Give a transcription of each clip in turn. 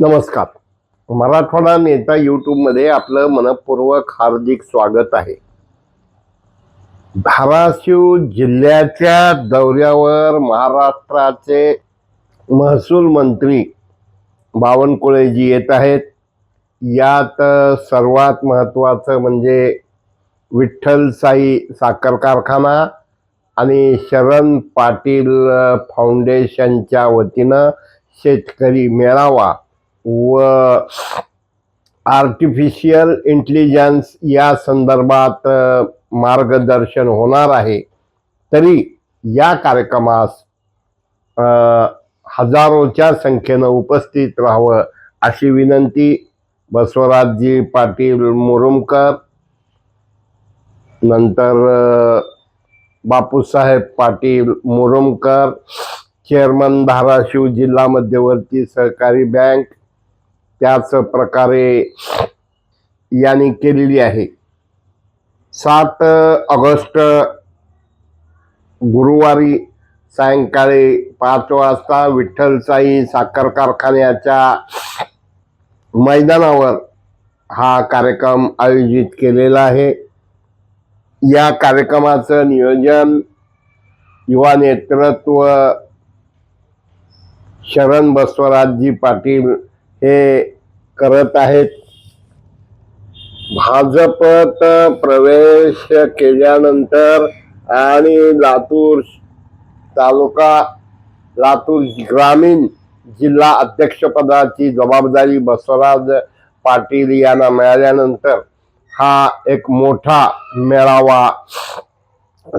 नमस्कार. मराठवाडा नेता यूट्यूबमध्ये आपलं मनपूर्वक हार्दिक स्वागत आहे. धाराशिव जिल्ह्याच्या दौऱ्यावर महाराष्ट्राचे महसूल मंत्री बावनकुळेजी येत आहेत. यात सर्वात महत्त्वाचं म्हणजे विठ्ठल साई साखर कारखाना आणि शरण पाटील फाउंडेशनच्या वतीनं शेतकरी मेळावा व आर्टिफिशियल इंटेलिजन्स या संदर्भात मार्गदर्शन होणार आहे. तरी या कार्यक्रमास हजारोच्या संख्येनं उपस्थित राहावं अशी विनंती बसवराजजी पाटील मुरुमकर नंतर बापूसाहेब पाटील मुरुमकर चेअरमन धाराशिव जिल्हा मध्यवर्ती सहकारी बँक त्याच प्रकारे यांनी केलेली आहे. सात ऑगस्ट गुरुवारी सायंकाळी पाच वाजता विठ्ठलसाई साखर कारखान्याच्या मैदानावर हा कार्यक्रम आयोजित केलेला आहे. या कार्यक्रमाचं नियोजन युवा नेतृत्व शरण बसवराजजी पाटील हे करत आहेत. भाजपत प्रवेश केल्यानंतर आणि लातूर तालुका लातूर ग्रामीण जिल्हा अध्यक्षपदाची जबाबदारी बसवराज पाटील यांना मिळाल्यानंतर हा एक मोठा मेळावा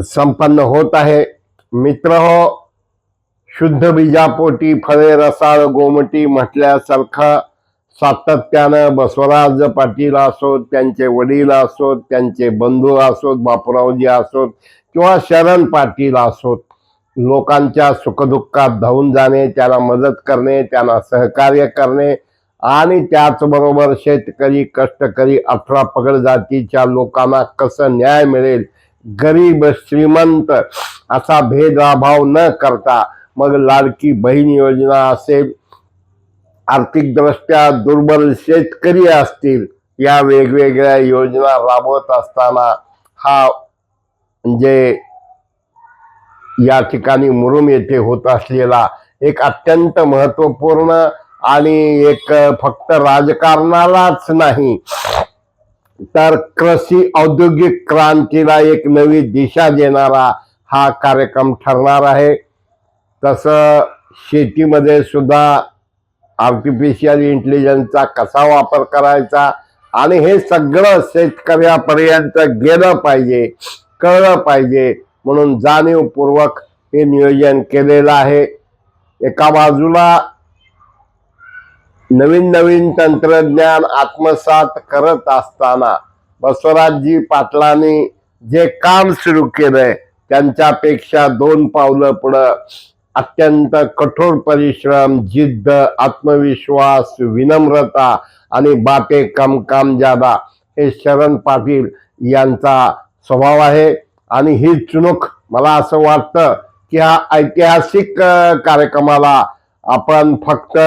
संपन्न होत आहे. मित्र हो शुद्ध बीजापोटी फळे रसाळ गोमटी म्हटल्यासारखं सातत्यानं बसवराज पाटील असोत त्यांचे वडील असोत त्यांचे बंधू असोत बापूरावजी असोत किंवा शरण पाटील असोत. लोकांच्या सुखदुःखात धावून जाणे त्यांना मदत करणे त्यांना सहकार्य करणे आणि त्याचबरोबर शेतकरी कष्टकरी अठरा पगड जातीच्या लोकांना कसं न्याय मिळेल? गरीब श्रीमंत असा भेदभाव न करता मग लाडकी बहीण योजना असेल आर्थिकदृष्ट्या दुर्बल शेतकरी असतील या वेगवेगळ्या योजना राबवत असताना हा जे या ठिकाणी मुरुम येथे होत असलेला एक अत्यंत महत्त्वपूर्ण आणि एक फक्त राजकारणालाच नाही तर कृषी औद्योगिक क्रांतीला एक नवी दिशा देणारा हा कार्यक्रम ठरणार आहे. तसं शेतीमध्ये सुद्धा आर्टिफिशियल इंटेलिजन्सचा कसा वापर करायचा आणि हे सगळं शेतकऱ्यापर्यंत गेलं पाहिजे कळलं पाहिजे म्हणून जाणीवपूर्वक हे नियोजन केलेलं आहे. एका बाजूला नवीन नवीन तंत्रज्ञान आत्मसात करत असताना बसवराजजी पाटलांनी जे काम सुरू केलंय त्यांच्यापेक्षा दोन पावलं पुढं अत्यंत कठोर परिश्रम जिद्द आत्मविश्वास विनम्रता आणि बापे कम काम जादा हे शरण पाटील यांचा स्वभाव आहे. आणि ही चुनूक मला असं वाटतं की हा ऐतिहासिक कार्यक्रमाला आपण फक्त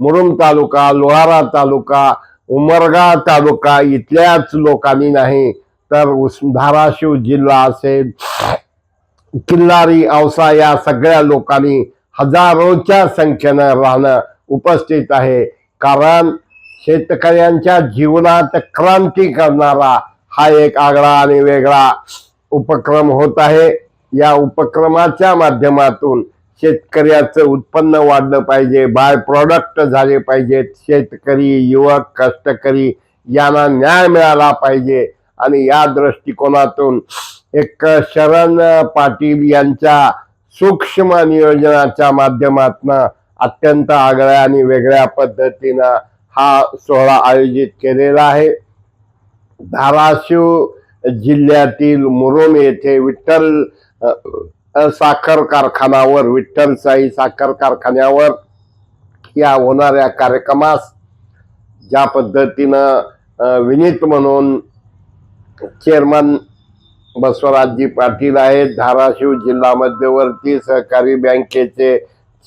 मुरुम तालुका लोहारा तालुका उमरगा तालुका इथल्याच लोकांनी नाही तर उस धाराशिव जिल्हा असेल किल्लारी औसा या सगळ्या लोकांनी हजारोच्या संख्येनं राहणं उपस्थित आहे. कारण शेतकऱ्यांच्या जीवनात क्रांती करणारा हा एक आगळा आणि वेगळा उपक्रम होत आहे. या उपक्रमाच्या माध्यमातून शेतकऱ्याचं उत्पन्न वाढलं पाहिजे बाय प्रॉडक्ट झाले पाहिजेत. शेतकरी युवक कष्टकरी यांना न्याय मिळाला पाहिजे. आणि या दृष्टिकोनातून एक शरण पाटील यांच्या सूक्ष्म नियोजनाच्या माध्यमातून अत्यंत आगळ्या आणि वेगळ्या पद्धतीनं हा सोहळा आयोजित केलेला आहे. धाराशिव जिल्ह्यातील मुरुम येथे विठ्ठल साखर कारखानावर विठ्ठलसाई साखर कारखान्यावर या होणाऱ्या कार्यक्रमास ज्या पद्धतीनं विनीत म्हणून चेअरमन बसवराजजी पाटील आहेत. धाराशिव जिल्हा मध्यवर्ती सहकारी बँकेचे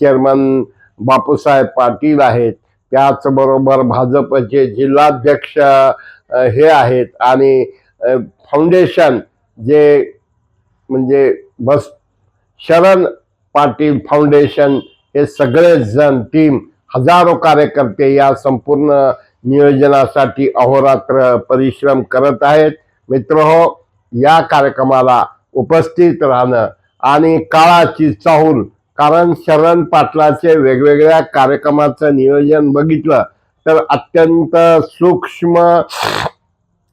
चेअरमन बापूसाहेब पाटील आहेत. त्याचबरोबर भाजपचे जिल्हाध्यक्ष हे आहेत आणि फाउंडेशन जे म्हणजे बस शरण पाटील फाउंडेशन हे सगळेजण टीम हजारो कार्यकर्ते या संपूर्ण नियोजनासाठी अहोरात्र परिश्रम करत आहेत. मित्र हो या कार्यक्रमाला उपस्थित राहणं आणि काळाची चाहूल कारण शरण पाटलाचे वेगवेगळ्या कार्यक्रमाचं नियोजन बघितलं तर अत्यंत सूक्ष्म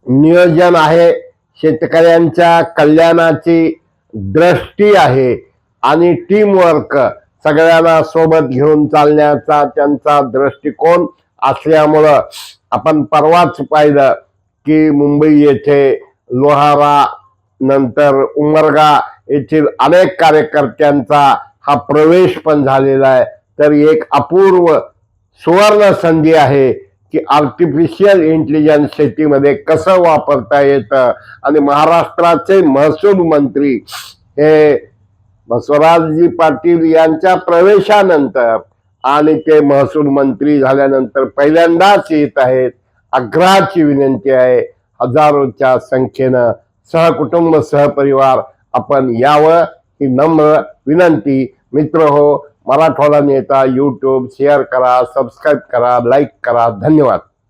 नियोजन आहे. शेतकऱ्यांच्या कल्याणाची दृष्टी आहे आणि टीमवर्क सगळ्यांना सोबत घेऊन चालण्याचा त्यांचा दृष्टिकोन असल्यामुळं आपण परवाच पाहिलं. की मुंबई येथे लोहारा नंतर उमरगा येथील अनेक कार्यकर्त्यांचा हा प्रवेश पण झालेला आहे. तर एक अपूर्व सुवर्ण संधी आहे की आर्टिफिशियल इंटेलिजन्स शेतीमध्ये कसं वापरता येतं? आणि महाराष्ट्राचे महसूल मंत्री हे बसवराजजी पाटील यांच्या प्रवेशानंतर आणि ते महसूल मंत्री झाल्यानंतर पहिल्यांदाच येत आहेत. आग्रहाची विनंती आहे. हजारोच्या संख्येनं सहकुटुंब सहपरिवार आपण यावं ही नम्र विनंती. मित्र हो मराठवाडा नेता यूट्यूब शेअर करा सबस्क्राईब करा लाईक करा. धन्यवाद.